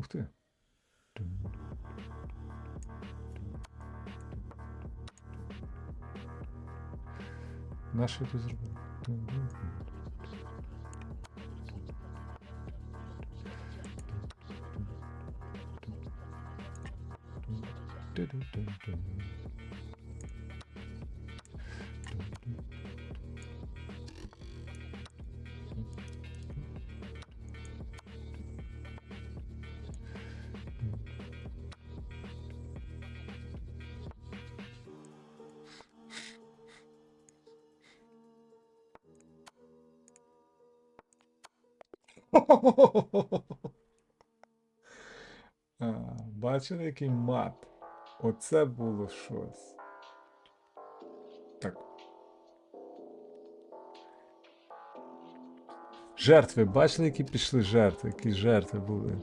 Ух ты. Наши это другое. Бачили, який мат? Оце було щось. Так. Жертви, бачили, які пішли жертви, які жертви були.